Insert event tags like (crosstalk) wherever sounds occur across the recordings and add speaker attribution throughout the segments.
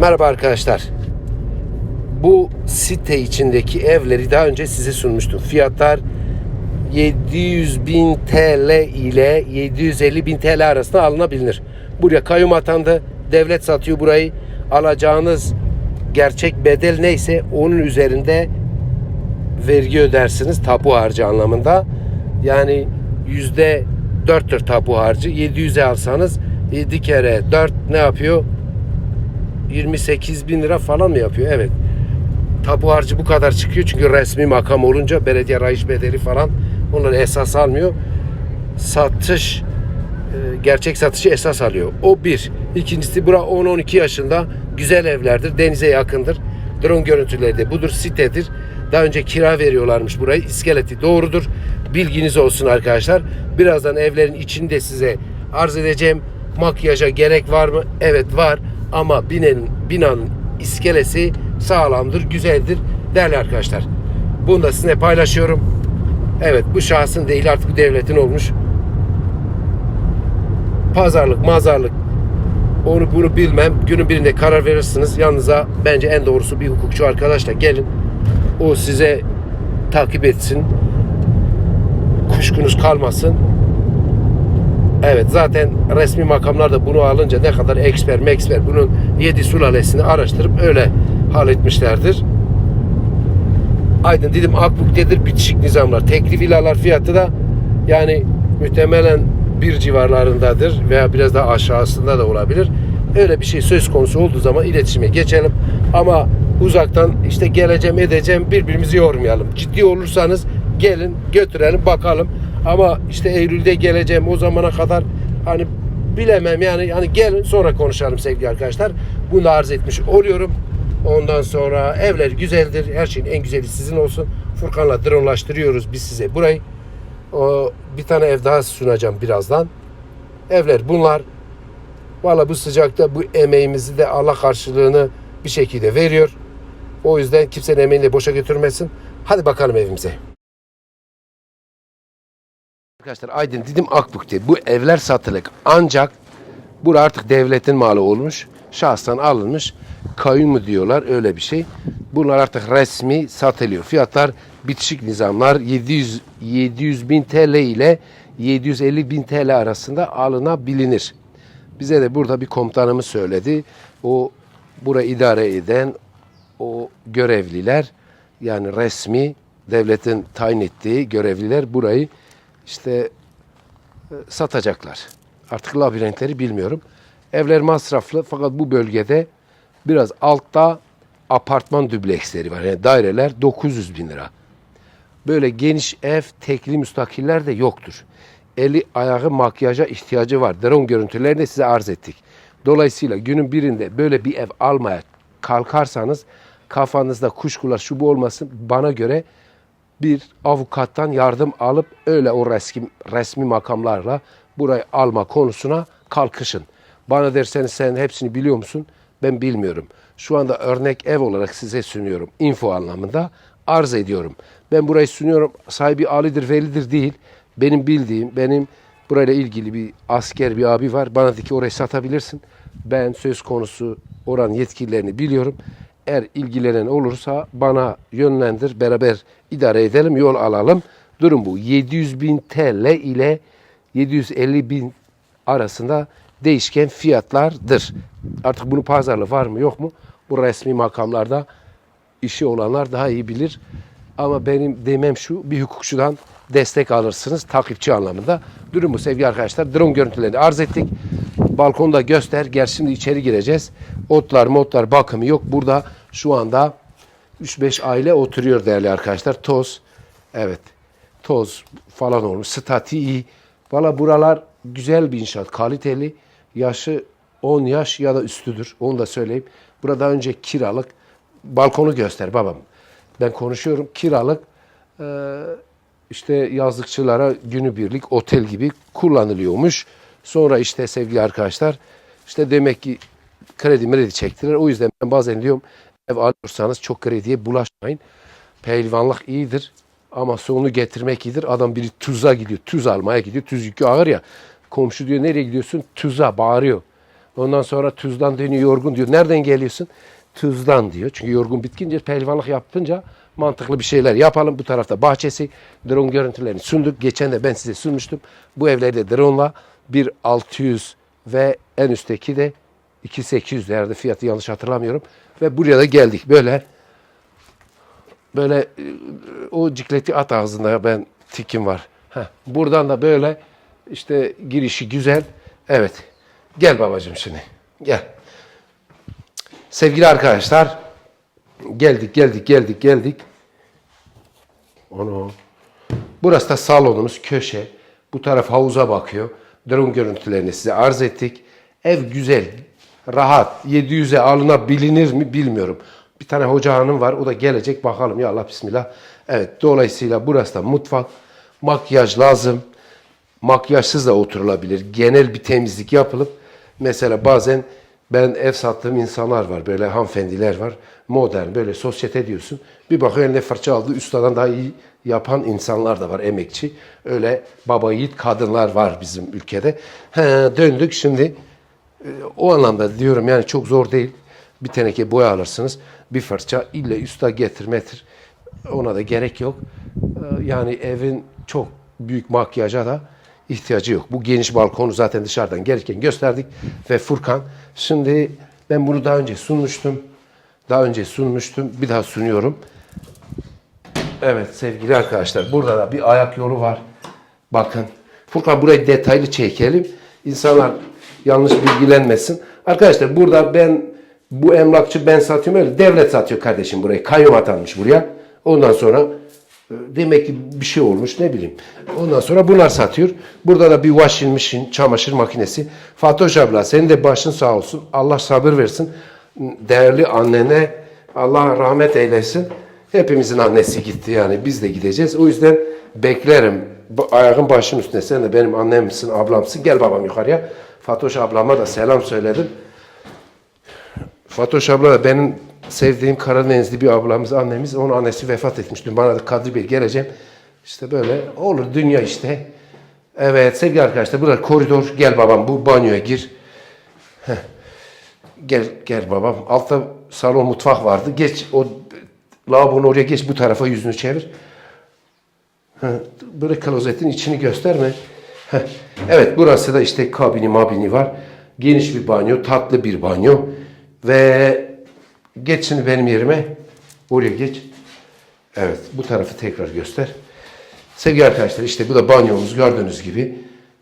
Speaker 1: Merhaba arkadaşlar. Bu site içindeki evleri daha önce size sunmuştum. Fiyatlar 700 bin TL ile 750 bin TL arasında alınabilir. Buraya kayyum atandı. Devlet satıyor burayı. Alacağınız gerçek bedel neyse onun üzerinde vergi ödersiniz tapu harcı anlamında. Yani yüzde dörttür tapu harcı. 700'e alsanız 7 kere 4 ne yapıyor? 28 bin lira falan mı yapıyor? Evet. Tapu harcı bu kadar çıkıyor çünkü resmi makam olunca belediye rayiç bedeli falan onları esas almıyor. Satış e, gerçek satışı esas alıyor. O bir. İkincisi bura 10-12 yaşında güzel evlerdir. Denize yakındır. Drone görüntüleri de budur. Sitedir. Daha önce kira veriyorlarmış burayı. İskeleti doğrudur. Bilginiz olsun arkadaşlar. Birazdan evlerin içini de size arz edeceğim. Makyaja gerek var mı? Evet var. Ama binanın, binanın iskelesi sağlamdır, güzeldir değerli arkadaşlar. Bunu da sizinle paylaşıyorum. Evet bu şahsın değil artık devletin olmuş. Pazarlık, mazarlık onu bunu bilmem. Günün birinde karar verirsiniz. Yanınıza bence en doğrusu bir hukukçu arkadaşla gelin. O size takip etsin. Kuşkunuz kalmasın. Evet zaten resmi makamlar da bunu alınca ne kadar eksper meksper bunun yedi sulalesini araştırıp öyle halletmişlerdir. Aydın dedim Akbuk'tedir bitişik nizamlar. Tekli villalar fiyatı da yani muhtemelen bir civarlarındadır veya biraz daha aşağısında da olabilir. Öyle bir şey söz konusu olduğu zaman iletişime geçelim. Ama uzaktan işte geleceğim edeceğim birbirimizi yormayalım. Ciddi olursanız gelin götürelim bakalım. Ama işte Eylül'de geleceğim o zamana kadar hani bilemem yani yani gelin sonra konuşalım sevgili arkadaşlar. Bunu arz etmiş oluyorum. Ondan sonra evler güzeldir. Her şeyin en güzeli sizin olsun. Furkan'la dronelaştırıyoruz biz size burayı. O, bir tane ev daha sunacağım birazdan. Evler bunlar. Valla bu sıcakta bu emeğimizi de Allah karşılığını bir şekilde veriyor. O yüzden kimsenin emeğini de boşa götürmesin. Hadi bakalım evimize. Arkadaşlar Aydın Didim Akbuk'te bu evler satılık. Ancak bura artık devletin malı olmuş. Şahsen alınmış. Kayyum mu diyorlar öyle bir şey. Bunlar artık resmi satılıyor. Fiyatlar bitişik nizamlar 700 700 bin TL ile 750 bin TL arasında alınabilir. Bize de burada bir komutanımız söyledi. O bura idare eden o görevliler yani resmi devletin tayin ettiği görevliler burayı işte e, satacaklar. Artık labirentleri bilmiyorum. Evler masraflı fakat bu bölgede biraz altta apartman dübleksleri var. Yani daireler 900 bin lira. Böyle geniş ev, tekli müstakiller de yoktur. Eli ayağı makyaja ihtiyacı var. Drone görüntülerini size arz ettik. Dolayısıyla günün birinde böyle bir ev almaya kalkarsanız kafanızda kuşkular şu bu olmasın bana göre bir avukattan yardım alıp öyle o resmi, resmi makamlarla burayı alma konusuna kalkışın. Bana derseniz sen hepsini biliyor musun? Ben bilmiyorum. Şu anda örnek ev olarak size sunuyorum. Info anlamında arz ediyorum. Ben burayı sunuyorum. Sahibi Ali'dir, Veli'dir değil. Benim bildiğim, benim burayla ilgili bir asker bir abi var. Bana dedi ki orayı satabilirsin. Ben söz konusu oran yetkililerini biliyorum. Eğer ilgilenen olursa bana yönlendir, beraber idare edelim, yol alalım. Durum bu. 700 bin TL ile 750 bin arasında değişken fiyatlardır. Artık bunun pazarlığı var mı yok mu? Bu resmi makamlarda işi olanlar daha iyi bilir. Ama benim demem şu, bir hukukçudan destek alırsınız takipçi anlamında. Durum bu sevgili arkadaşlar. Drone görüntülerini arz ettik. Balkonda göster. Gel şimdi içeri gireceğiz. Otlar, motlar bakımı yok. Burada şu anda 3-5 aile oturuyor değerli arkadaşlar. Toz, evet toz falan olmuş. Statiği. Valla buralar güzel bir inşaat. Kaliteli. Yaşı 10 yaş ya da üstüdür. Onu da söyleyeyim. Burada önce kiralık. Balkonu göster babam. Ben konuşuyorum. Kiralık işte yazlıkçılara günübirlik otel gibi kullanılıyormuş. Sonra işte sevgili arkadaşlar işte demek ki kredi mredi çektiler. O yüzden ben bazen diyorum ev alıyorsanız çok krediye bulaşmayın. Pehlivanlık iyidir ama sonunu getirmek iyidir. Adam biri tuza gidiyor. Tuz almaya gidiyor. Tuz yükü ağır ya. Komşu diyor nereye gidiyorsun? Tuza bağırıyor. Ondan sonra tuzdan dönüyor yorgun diyor. Nereden geliyorsun? Tuzdan diyor. Çünkü yorgun bitkince pehlivanlık yapınca mantıklı bir şeyler yapalım. Bu tarafta bahçesi drone görüntülerini sunduk. Geçen de ben size sunmuştum. Bu evleri de drone'la 1600 ve en üstteki de 2800 herhalde fiyatı yanlış hatırlamıyorum. Ve buraya da geldik. Böyle böyle e, o cikleti at ağzında ben tikim var. Heh, buradan da böyle işte girişi güzel. Evet. Gel babacığım şimdi. Gel. Sevgili arkadaşlar geldik geldik geldik geldik. Onu. Burası da salonumuz köşe. Bu taraf havuza bakıyor. Drone görüntülerini size arz ettik. Ev güzel, rahat. 700'e alınabilir mi bilmiyorum. Bir tane hoca hanım var. O da gelecek. Bakalım ya Allah bismillah. Evet dolayısıyla burası da mutfak. Makyaj lazım. Makyajsız da oturulabilir. Genel bir temizlik yapılıp mesela bazen ben ev sattığım insanlar var. Böyle hanımefendiler var. Modern böyle sosyete diyorsun. Bir bakıyor eline fırça aldı. Üstadan daha iyi yapan insanlar da var emekçi. Öyle baba yiğit kadınlar var bizim ülkede. He, döndük şimdi e, o anlamda diyorum yani çok zor değil. Bir teneke boya alırsınız. Bir fırça ille usta getirmetir. Ona da gerek yok. E, Yani evin çok büyük makyaja da ihtiyacı yok. Bu geniş balkonu zaten dışarıdan gelirken gösterdik. Ve Furkan şimdi ben bunu daha önce sunmuştum. Daha önce sunmuştum. Bir daha sunuyorum. Evet sevgili arkadaşlar burada da bir ayak yolu var. Bakın. Furkan burayı detaylı çekelim. İnsanlar yanlış bilgilenmesin. Arkadaşlar burada ben bu emlakçı ben satıyorum öyle. Devlet satıyor kardeşim burayı. Kayyum atanmış buraya. Ondan sonra e, demek ki bir şey olmuş ne bileyim. Ondan sonra bunlar satıyor. Burada da bir washing çamaşır makinesi. Fatoş abla senin de başın sağ olsun. Allah sabır versin. Değerli annene Allah rahmet eylesin. Hepimizin annesi gitti yani biz de gideceğiz. O yüzden beklerim. Ayağın başın üstüne sen de benim annemsin, ablamsın. Gel babam yukarıya. Fatoş ablama da selam söyledim. Fatoş abla da benim sevdiğim Karadenizli bir ablamız, annemiz. Onun annesi vefat etmiş. Dün bana da Kadri Bey geleceğim. İşte böyle olur dünya işte. Evet sevgili arkadaşlar burada koridor. Gel babam bu banyoya gir. Gel gel babam. Altta salon mutfak vardı. Geç o lavabonun oraya geç bu tarafa yüzünü çevir. Heh, Böyle klozetin içini gösterme. Evet burası da işte kabini mabini var. Geniş bir banyo, tatlı bir banyo. Ve geç şimdi benim yerime. Oraya geç. Evet bu tarafı tekrar göster. Sevgili arkadaşlar işte bu da banyomuz gördüğünüz gibi.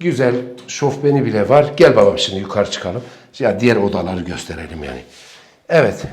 Speaker 1: Güzel şofbeni bile var. Gel babam şimdi yukarı çıkalım. Ya diğer odaları gösterelim yani. Evet.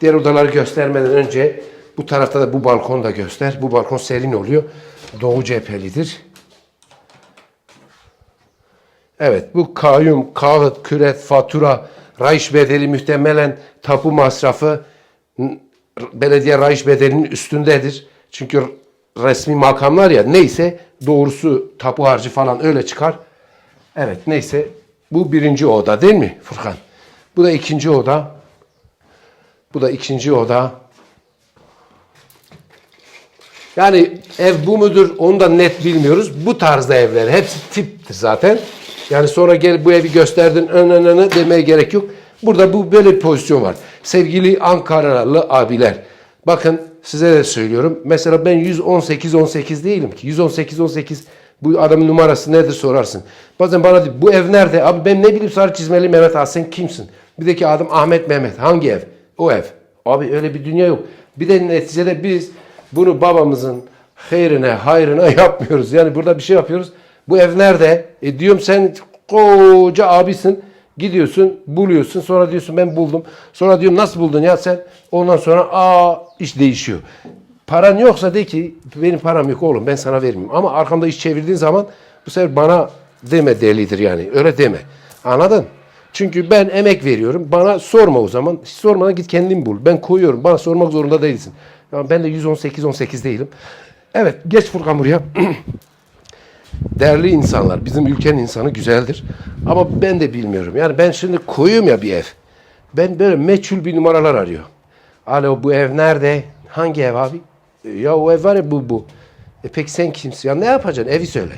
Speaker 1: Diğer odaları göstermeden önce bu tarafta da bu balkonu da göster. Bu balkon serin oluyor. Doğu cephelidir. Evet bu kayyum, kağıt, küret, fatura, rayış bedeli muhtemelen tapu masrafı belediye rayış bedelinin üstündedir. Çünkü resmi makamlar ya neyse doğrusu tapu harcı falan öyle çıkar. Evet neyse bu birinci oda değil mi Furkan? Bu da ikinci oda. Bu da ikinci oda. Yani ev bu mudur onu da net bilmiyoruz. Bu tarzda evler hepsi tiptir zaten. Yani sonra gel bu evi gösterdin ön ön ön demeye gerek yok. Burada bu böyle bir pozisyon var. Sevgili Ankaralı abiler. Bakın size de söylüyorum. Mesela ben 118 18 değilim ki. 118 18 bu adamın numarası nedir sorarsın. Bazen bana diyor bu ev nerede? Abi ben ne bileyim sarı çizmeli Mehmet Ağa sen kimsin? Bir de ki adım Ahmet Mehmet. Hangi ev? O ev. Abi öyle bir dünya yok. Bir de neticede biz bunu babamızın hayrine, hayrına (laughs) yapmıyoruz. Yani burada bir şey yapıyoruz. Bu ev nerede? E diyorum sen koca abisin. Gidiyorsun, buluyorsun. Sonra diyorsun ben buldum. Sonra diyorum nasıl buldun ya sen? Ondan sonra aa iş değişiyor. Paran yoksa de ki benim param yok oğlum ben sana vermeyeyim. Ama arkamda iş çevirdiğin zaman bu sefer bana deme delidir yani. Öyle deme. Anladın? Çünkü ben emek veriyorum. Bana sorma o zaman. Hiç sormadan git kendin bul. Ben koyuyorum. Bana sormak zorunda değilsin. Yani ben de 118-18 değilim. Evet geç Furkan buraya. (clears throat) Değerli insanlar. Bizim ülkenin insanı güzeldir. Ama ben de bilmiyorum. Yani ben şimdi koyuyorum ya bir ev. Ben böyle meçhul bir numaralar arıyor. Alo bu ev nerede? Hangi ev abi? "E, Ya o ev var ya bu bu. E peki sen kimsin? Ya ne yapacaksın? Evi söyle.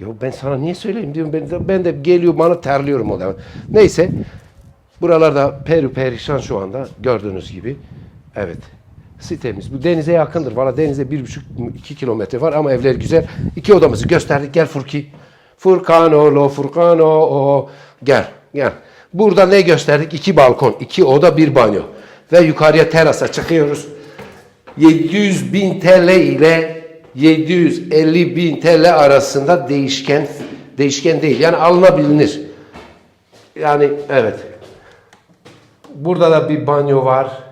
Speaker 1: Ya ben sana niye söyleyeyim diyorum. Ben de, ben de geliyor bana terliyorum o da. Neyse. Buralarda peri perişan şu anda gördüğünüz gibi. Evet. Sitemiz. Bu denize yakındır. Valla denize bir buçuk iki kilometre var ama evler güzel. İki odamızı gösterdik. Gel Furki. Furkano lo Furkano o. Gel gel. Burada ne gösterdik? İki balkon, iki oda, bir banyo. Ve yukarıya terasa çıkıyoruz. 700 bin TL ile 750 bin TL arasında değişken değişken değil. Yani alınabilir. Yani evet. Burada da bir banyo var.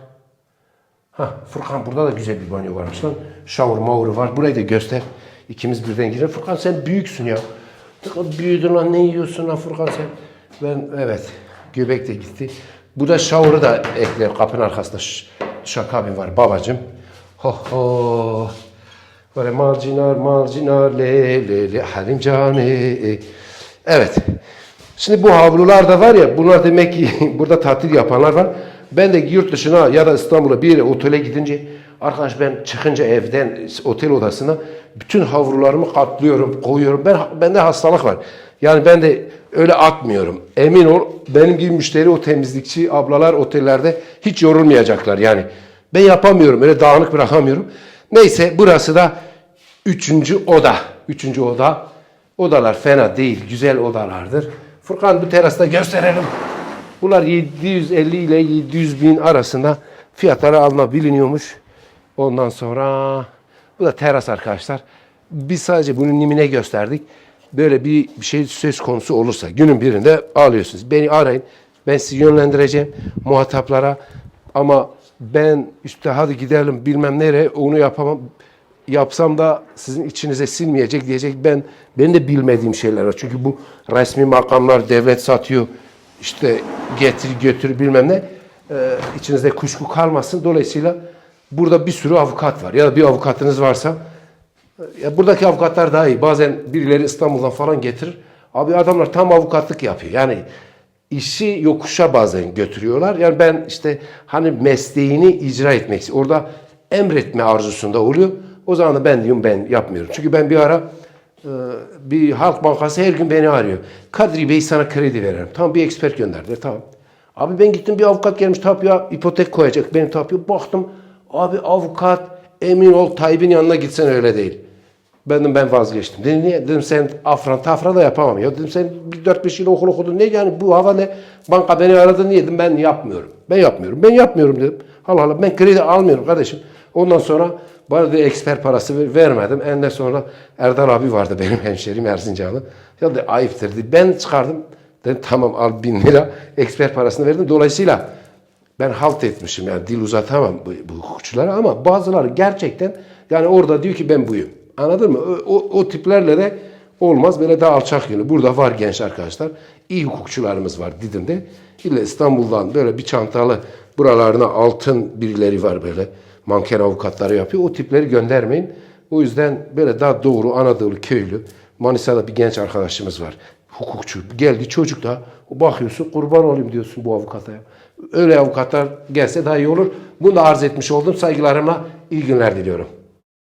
Speaker 1: Ha Furkan burada da güzel bir banyo varmış lan. Shower mavru var. Burayı da göster. İkimiz birden girelim. Furkan sen büyüksün ya. Büyüdün lan ne yiyorsun lan Furkan sen. Ben evet göbek de gitti. Bu da shower'ı da ekler kapının arkasında. Ş- Şaka var babacım. Ho ho. Böyle marcinar marcinar le le le halim cane. Evet. Şimdi bu havlular da var ya bunlar demek ki (laughs) burada tatil yapanlar var. Ben de yurt dışına ya da İstanbul'a bir yere otele gidince arkadaş ben çıkınca evden otel odasına bütün havlularımı katlıyorum, koyuyorum. Ben bende hastalık var. Yani ben de öyle atmıyorum. Emin ol benim gibi müşteri o temizlikçi ablalar otellerde hiç yorulmayacaklar yani. Ben yapamıyorum. Öyle dağınık bırakamıyorum. Neyse burası da üçüncü oda. Üçüncü oda. Odalar fena değil. Güzel odalardır. Furkan bu terasta gösterelim. Bunlar 750 ile 700 bin arasında fiyatları alınabiliyormuş. Ondan sonra bu da teras arkadaşlar. Biz sadece bunun nimine gösterdik. Böyle bir, şey söz konusu olursa günün birinde alıyorsunuz. Beni arayın. Ben sizi yönlendireceğim muhataplara. Ama ben işte hadi gidelim bilmem nereye onu yapamam. Yapsam da sizin içinize sinmeyecek diyecek. Ben ben de bilmediğim şeyler var. Çünkü bu resmi makamlar devlet satıyor. İşte getir götür bilmem ne. Ee, içinizde kuşku kalmasın. Dolayısıyla burada bir sürü avukat var. Ya da bir avukatınız varsa ya buradaki avukatlar daha iyi. Bazen birileri İstanbul'dan falan getirir. Abi adamlar tam avukatlık yapıyor. Yani işi yokuşa bazen götürüyorlar. Yani ben işte hani mesleğini icra etmek. Orada emretme arzusunda oluyor. O zaman ben diyorum ben yapmıyorum. Çünkü ben bir ara e, bir Halk Bankası her gün beni arıyor. Kadri Bey sana kredi veririm. Tamam bir ekspert gönderdi. Tamam. Abi ben gittim bir avukat gelmiş tapuya ipotek koyacak benim tapuya. Baktım abi avukat emin ol Tayyip'in yanına gitsen öyle değil. Ben dedim ben vazgeçtim. Dedim niye? Dedim sen afran tafra da yapamam. Ya dedim sen bir 4-5 yıl okul okudun. Ne yani bu hava ne? Banka beni aradı niye? Dedim ben yapmıyorum. Ben yapmıyorum. Ben yapmıyorum dedim. Allah Allah ben kredi almıyorum kardeşim. Ondan sonra bana da eksper parası ver- vermedim. Enden sonra Erdal abi vardı benim (laughs) hemşerim Erzincanlı. Ya da ayıptır dedi. Ben çıkardım. Dedim tamam al bin lira. Eksper parasını verdim. Dolayısıyla ben halt etmişim yani dil uzatamam bu, bu hukukçulara ama bazıları gerçekten yani orada diyor ki ben buyum. Anladın mı? O, o, tiplerle de olmaz. Böyle daha alçak yönü. Burada var genç arkadaşlar. İyi hukukçularımız var Didim'de. İlle İstanbul'dan böyle bir çantalı buralarına altın birileri var böyle. Manken avukatları yapıyor. O tipleri göndermeyin. O yüzden böyle daha doğru Anadolu köylü. Manisa'da bir genç arkadaşımız var. Hukukçu. Geldi çocuk da bakıyorsun kurban olayım diyorsun bu avukata. Öyle avukatlar gelse daha iyi olur. Bunu da arz etmiş oldum. Saygılarımla iyi günler diliyorum.